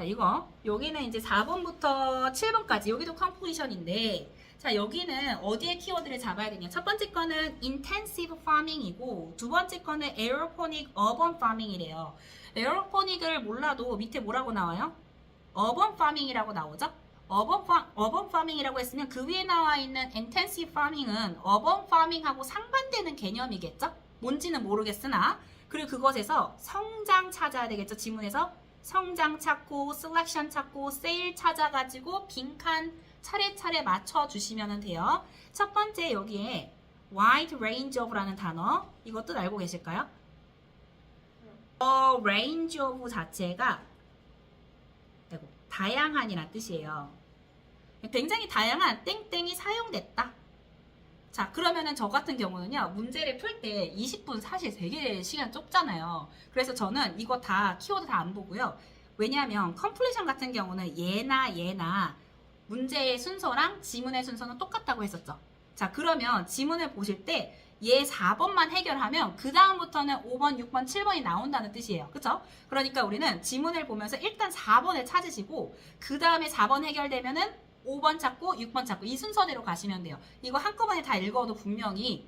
자, 이거. 여기는 이제 4번부터 7번까지. 여기도 컴플리션인데. 자, 여기는 어디에 키워드를 잡아야 되냐. 첫 번째 거는 intensive farming이고, 두 번째 거는 aeroponic urban farming이래요. 에어로포닉을 몰라도 밑에 뭐라고 나와요? urban farming이라고 나오죠? urban, fa- urban farming이라고 했으면 그 위에 나와 있는 intensive farming은 urban farming하고 상반되는 개념이겠죠? 뭔지는 모르겠으나 그리고 그것에서 성장 찾아야 되겠죠? 지문에서 성장 찾고 셀렉션 찾고 세일 찾아가지고 빈칸 차례차례 맞춰주시면 돼요. 첫 번째 여기에 wide range of라는 단어 뜻 알고 계실까요? 어, range of 자체가 다양한이란 뜻이에요. 굉장히 다양한 땡땡이 사용됐다. 자, 그러면은 저 같은 경우는요, 문제를 풀 때 20분 사실 되게 시간 좁잖아요. 그래서 저는 이거 다, 키워드 다 안 보고요. 왜냐하면 컴플리션 같은 경우는 얘나 얘나 문제의 순서랑 지문의 순서는 똑같다고 했었죠. 자, 그러면 지문을 보실 때 얘 4번만 해결하면 그 다음부터는 5번, 6번, 7번이 나온다는 뜻이에요. 그쵸? 그러니까 우리는 지문을 보면서 일단 4번을 찾으시고 그 다음에 4번 해결되면은 5번 찾고 6번 찾고 이 순서대로 가시면 돼요. 이거 한꺼번에 다 읽어도 분명히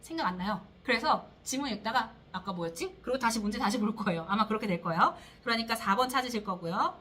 생각 안 나요. 그래서 지문 읽다가 아까 뭐였지? 그리고 다시 문제 다시 볼 거예요. 아마 그렇게 될 거예요. 그러니까 4번 찾으실 거고요.